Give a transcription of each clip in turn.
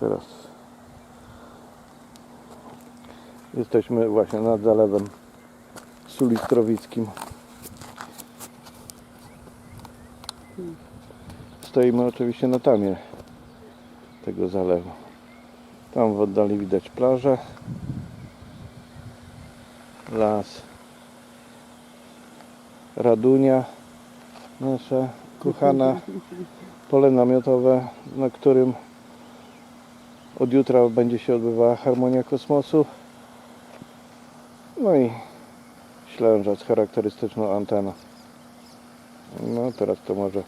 Teraz jesteśmy właśnie nad zalewem Sulistrowickim. Stoimy oczywiście na tamie tego zalewu. Tam w oddali widać plażę, las, Radunia, nasza kochana, pole namiotowe, na którym od jutra będzie się odbywała harmonia kosmosu. No i ślęża z charakterystyczną anteną. No teraz to może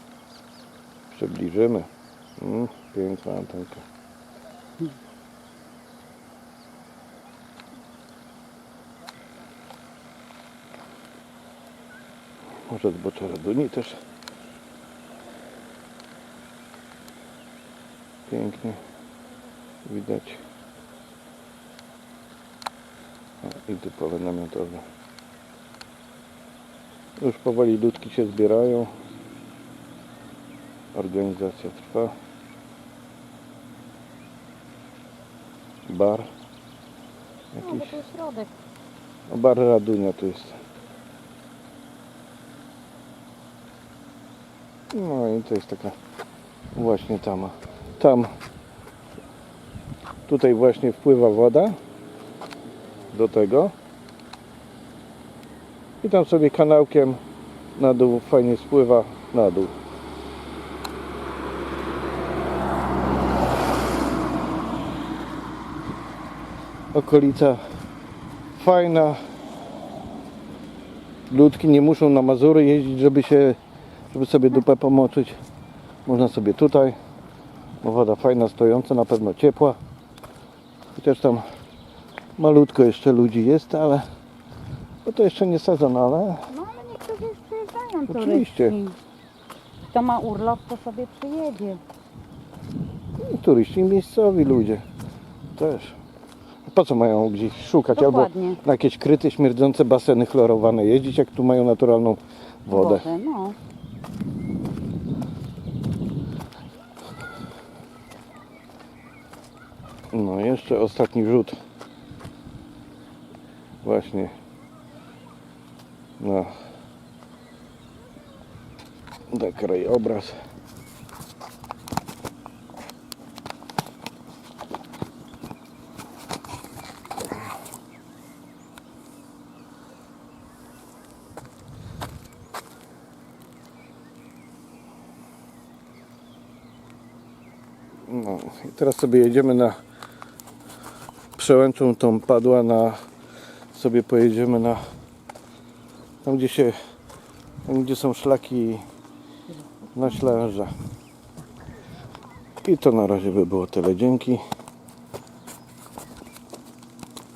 przybliżymy. Mm, piękna antenka. Może zbocze Raduni też. Pięknie widać. O, I tu pole namiotowe. Już powoli ludki się zbierają. Organizacja trwa. Bar. No, Jakiś. to jest środek. No, bar Radunia tu jest. No i to jest taka właśnie tama. Tam tutaj właśnie wpływa woda do tego. I tam sobie kanałkiem na dół fajnie spływa na dół. Okolica fajna. Ludki nie muszą na Mazury jeździć, żeby się, żeby sobie dupę pomoczyć. Można sobie tutaj. Woda fajna, stojąca, na pewno ciepła. Chociaż tam malutko jeszcze ludzi jest, ale bo to jeszcze nie sezon, ale No ale niektórzy już przyjeżdżają Oczywiście. turyści. Kto ma urlop, to sobie przyjedzie. turyści miejscowi ludzie też. Po co mają gdzieś szukać albo Dokładnie. na jakieś kryte, śmierdzące baseny chlorowane jeździć, jak tu mają naturalną wodę. Wodę, no. No jeszcze ostatni rzut. Właśnie. Na, na krajobraz. No i teraz sobie jedziemy na przełęczą tą padła na sobie pojedziemy na tam gdzie się tam gdzie są szlaki na ślęża i to na razie by było tyle. Dzięki